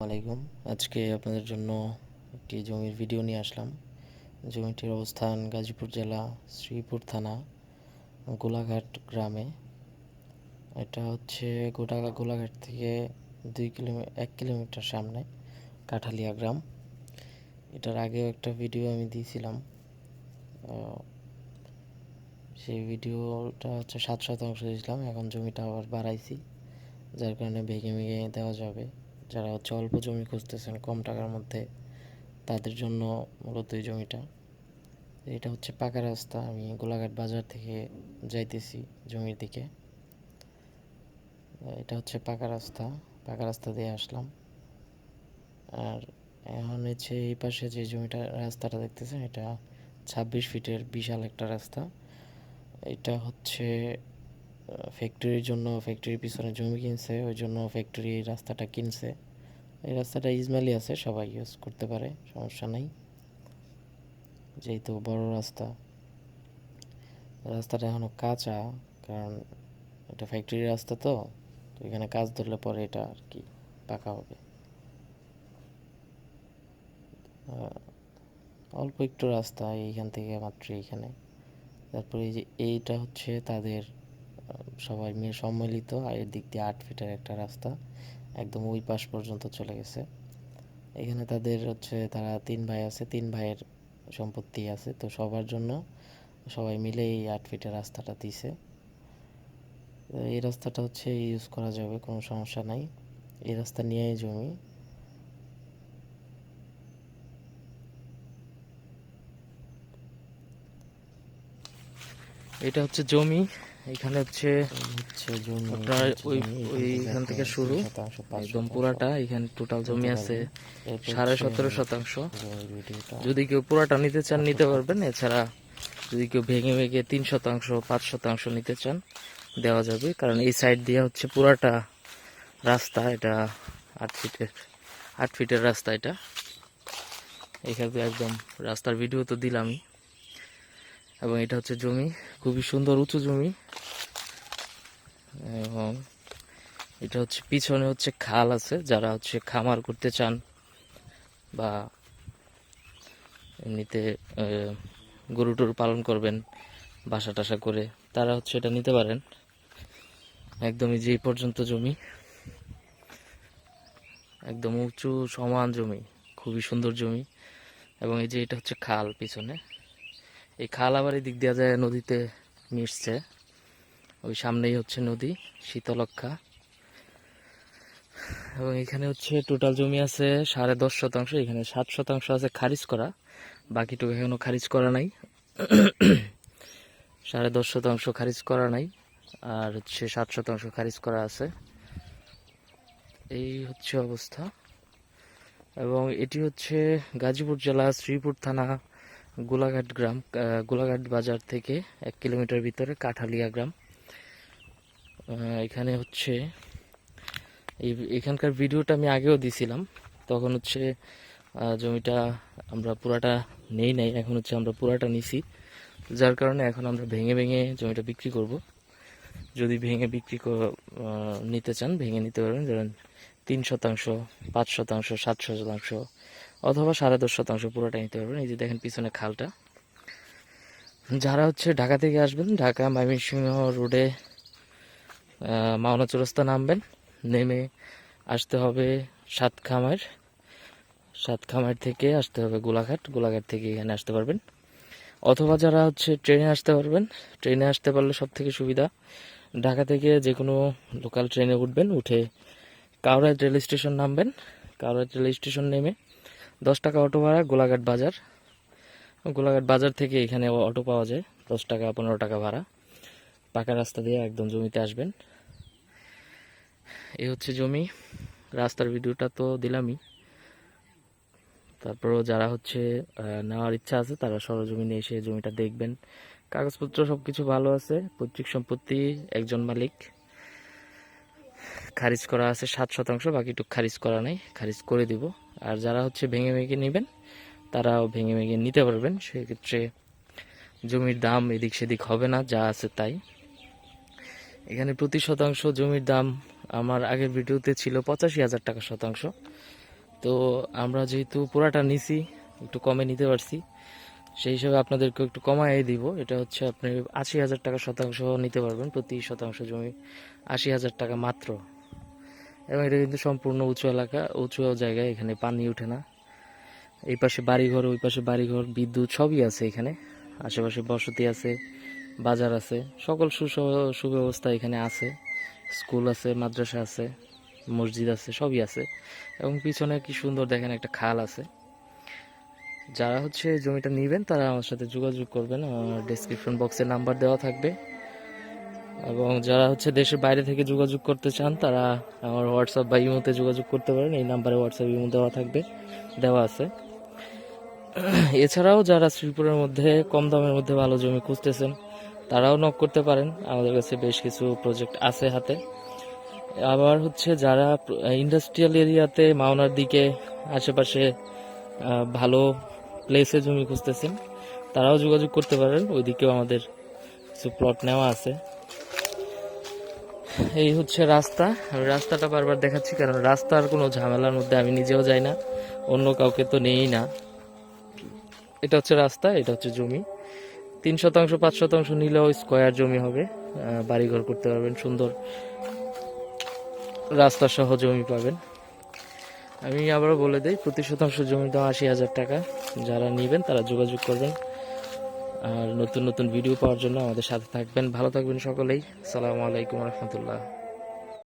আলাইকুম। আজকে আপনাদের জন্য একটি জমির ভিডিও নিয়ে আসলাম। জমিটির অবস্থান গাজীপুর জেলা, শ্রীপুর থানা, গোলাঘাট গ্রামে। এটা হচ্ছে গোটা গোলাঘাট থেকে দুই কিলোমিটার এক কিলোমিটার সামনে কাঠালিয়া গ্রাম। এটার আগেও একটা ভিডিও আমি দিয়েছিলাম। সেই ভিডিওটা হচ্ছে সাত শতাংশ দিয়েছিলাম। এখন জমিটা আবার বাড়াইছি, যার কারণে ভেঙে ভেঙে দেওয়া যাবে। যারা হচ্ছে অল্প জমি খুঁজতেছেন কম টাকার মধ্যে, তাদের জন্য মূলত এই জমিটা। এটা হচ্ছে পাকা রাস্তা, আমি গোলাঘাট বাজার থেকে যাইতেছি জমির দিকে। এটা হচ্ছে পাকা রাস্তা পাকা রাস্তা দিয়ে আসলাম। আর এখন হচ্ছে এই পাশে যে জমিটা, রাস্তাটা দেখতেছেন, এটা ছাব্বিশ ফিটের বিশাল একটা রাস্তা। এটা হচ্ছে ফ্যাক্টরির জন্য ফ্যাক্টরির পিছনে জমি কিনছে ওই জন্য ফ্যাক্টরি রাস্তাটা কিনছে। এই রাস্তাটা ইসমাইলি আছে, সবাই ইউজ করতে পারে, সমস্যা নাই। যেহেতু বড় রাস্তা। রাস্তাটা এখনও কাঁচা, কারণ এটা ফ্যাক্টরির রাস্তা তো তো এখানে কাজ ধরলে পরে এটা আর কি পাকা হবে। অল্প একটু রাস্তা এইখান থেকে মাত্র এইখানে। তারপরে এই যে এইটা হচ্ছে তাদের সবাই মিলে সম্মিলিত, আর এর দিক দিয়ে আট ফিটের একটা রাস্তা একদম ওই পাশ পর্যন্ত চলে গেছে। এখানে তাদের হচ্ছে তারা তিন ভাই আছে, তিন ভাইয়ের সম্পত্তি আছে, তো সবার জন্য সবাই মিলে এই আট ফিটের রাস্তাটা দিছে। এই রাস্তাটা হচ্ছে ইউজ করা যাবে, কোনো সমস্যা নাই। এই রাস্তা নিয়েই জমি। এটা হচ্ছে জমি। এখানে হচ্ছে আপনার ওই- জমি, ওই থেকে শুরু, একদম পুরাটা এখানে টোটাল জমি আছে সাড়ে সতেরো শতাংশ। যদি কেউ পুরাটা নিতে চান নিতে পারবেন। এছাড়া যদি কেউ ভেঙে ভেঙে তিন শতাংশ পাঁচ শতাংশ নিতে চান দেওয়া যাবে। কারণ এই সাইড দিয়ে হচ্ছে পুরাটা রাস্তা এটা আট ফিটের আট ফিটের রাস্তা এটা। এখানে একদম রাস্তার ভিডিও তো দিলামই। এবং এটা হচ্ছে জমি। খুবই সুন্দর উঁচু জমি। এবং এটা হচ্ছে, পিছনে হচ্ছে খাল আছে, যারা হচ্ছে খামার করতে চান বা এমনিতে গরু টরু পালন করবেন, বাসা টাসা করে, তারা হচ্ছে এটা নিতে পারেন। একদমই যে পর্যন্ত জমি। একদম উঁচু, সমান জমি, খুবই সুন্দর জমি। এবং এই যে এটা হচ্ছে খাল পিছনে। এই খাল দিক দিয়ে যায় নদীতে মিশছে। ওই সামনেই হচ্ছে নদী শীতলক্ষা এবং এখানে হচ্ছে টোটাল জমি আছে সাড়ে দশ শতাংশ, এখানে সাত শতাংশ আছে খারিজ করা। বাকিটুকু এখনও খারিজ করা নাই। সাড়ে দশ শতাংশ খারিজ করা নাই, আর হচ্ছে সাত শতাংশ খারিজ করা আছে। এই হচ্ছে অবস্থা। এবং এটি হচ্ছে গাজীপুর জেলা শ্রীপুর থানা গোলাঘাট গ্রাম গোলাঘাট বাজার থেকে এক কিলোমিটার ভিতরে কাঠালিয়া গ্রাম। এখানে হচ্ছে এই এখানকার ভিডিওটা আমি আগেও দিছিলাম। তখন হচ্ছে জমিটা আমরা পুরাটা নেই নাই, এখন হচ্ছে আমরা পুরাটা নিছি। যার কারণে এখন আমরা ভেঙে ভেঙে জমিটা বিক্রি করব। যদি ভেঙে বিক্রি নিতে চান, ভেঙে নিতে পারবেন। যেমন তিন শতাংশ, পাঁচ শতাংশ, সাত শতাংশ অথবা সাড়ে দশ শতাংশ পুরোটা নিতে পারবেন। এই যে দেখেন পিছনে খালটা। যারা হচ্ছে ঢাকা থেকে আসবেন, ঢাকা ময়মনসিংহ রোডে মাওনা চৌরাস্তা নামবেন, নেমে আসতে হবে সাতখামার। সাতখামার থেকে আসতে হবে গোলাঘাট। গোলাঘাট থেকে এখানে আসতে পারবেন। অথবা যারা হচ্ছে ট্রেনে আসতে পারবেন, ট্রেনে আসতে পারলে সব থেকে সুবিধা, ঢাকা থেকে যে কোনো লোকাল ট্রেনে উঠবেন, উঠে কাউরাই রেল স্টেশন নামবেন। কাউরাই রেল স্টেশন নেমে দশ টাকা অটো ভাড়া, গোলাঘাট বাজার। গোলাঘাট বাজার থেকে এখানে অটো পাওয়া যায়, দশ টাকা, পনেরো টাকা ভাড়া। পাকা রাস্তা দিয়ে একদম জমিতে আসবেন। এই হচ্ছে জমি। রাস্তার ভিডিওটা তো দিলামই। তারপরেও যারা হচ্ছে নেওয়ার ইচ্ছা আছে, তারা সরজমিনে এসে জমিটা দেখবেন। কাগজপত্র সব কিছু ভালো আছে, পৈতৃক সম্পত্তি, একজন মালিক। খারিজ করা আছে সাত শতাংশ, বাকিটুক খারিজ করা নাই, খারিজ করে দিব। আর যারা হচ্ছে ভেঙে ভেঙে নেবেন, তারাও ভেঙে ভেঙে নিতে পারবেন। সেক্ষেত্রে জমির দাম এদিক সেদিক হবে না, যা আছে তাই। এখানে প্রতি শতাংশ জমির দাম আমার আগের ভিডিওতে ছিল পঁচাশি হাজার টাকা শতাংশ। তো আমরা যেহেতু পুরাটা নিছি, একটু কমে নিতে পারছি, সেই হিসাবে আপনাদেরকে একটু কমাই দিব। এটা হচ্ছে আপনি আশি হাজার টাকা শতাংশ নিতে পারবেন প্রতি শতাংশ জমি, আশি হাজার টাকা মাত্র। এবং এটা কিন্তু সম্পূর্ণ উঁচু এলাকা, উঁচু জায়গায় এখানে পানি ওঠে না। এই পাশে বাড়িঘর, ওই পাশে বাড়িঘর, বিদ্যুৎ সবই আছে এখানে। আশেপাশে বসতি আছে, বাজার আছে, সকল সুব্যবস্থা এখানে আছে। স্কুল আছে, মাদ্রাসা আছে, মসজিদ আছে, সবই আছে। এবং পিছনে কি সুন্দর দেখেন একটা খাল আছে। যারা হচ্ছে জমিটা নেবেন তারা আমার সাথে যোগাযোগ করবেন, আমার ডেসক্রিপশন বক্সে নাম্বার দেওয়া থাকবে। এবং যারা হচ্ছে দেশের বাইরে থেকে যোগাযোগ করতে চান, তারা আমার হোয়াটসঅ্যাপ বা ইমোতে যোগাযোগ করতে পারেন। এই নাম্বারে হোয়াটসঅ্যাপ ইমো দেওয়া থাকবে, দেওয়া আছে। এছাড়াও যারা শ্রীপুরের মধ্যে, কম দামের মধ্যে ভালো জমি খুঁজতেছেন, তারাও নক করতে পারেন। আমাদের কাছে বেশ কিছু প্রজেক্ট আছে হাতে। আবার হচ্ছে যারা ইন্ডাস্ট্রিয়াল এরিয়াতে মাওনার দিকে, আশেপাশে ভালো প্লেসে জমি খুঁজতেছেন, তারাও যোগাযোগ করতে পারেন। ওইদিকেও আমাদের কিছু প্লট নেওয়া আছে। এই হচ্ছে রাস্তা। আমি রাস্তাটা বারবার দেখাচ্ছি কারণ রাস্তার কোনো ঝামেলার মধ্যে আমি নিজেও যাই না, অন্য কাউকে তো নেই না। এটা হচ্ছে রাস্তা, এটা হচ্ছে জমি। তিন শতাংশ, পাঁচ শতাংশ নিলেও স্কোয়ার জমি হবে। বাড়িঘর করতে পারবেন, সুন্দর রাস্তা সহ জমি পাবেন। আমি আবারও বলে দিই, প্রতি শতাংশ জমি দাম আশি হাজার টাকা। যারা নেবেন তারা যোগাযোগ করবেন। আর নতুন নতুন ভিডিও পাওয়ার জন্য আমাদের সাথে থাকবেন। ভালো থাকবেন সকলেই। সালামু আলাইকুম রহমতুল্লাহ।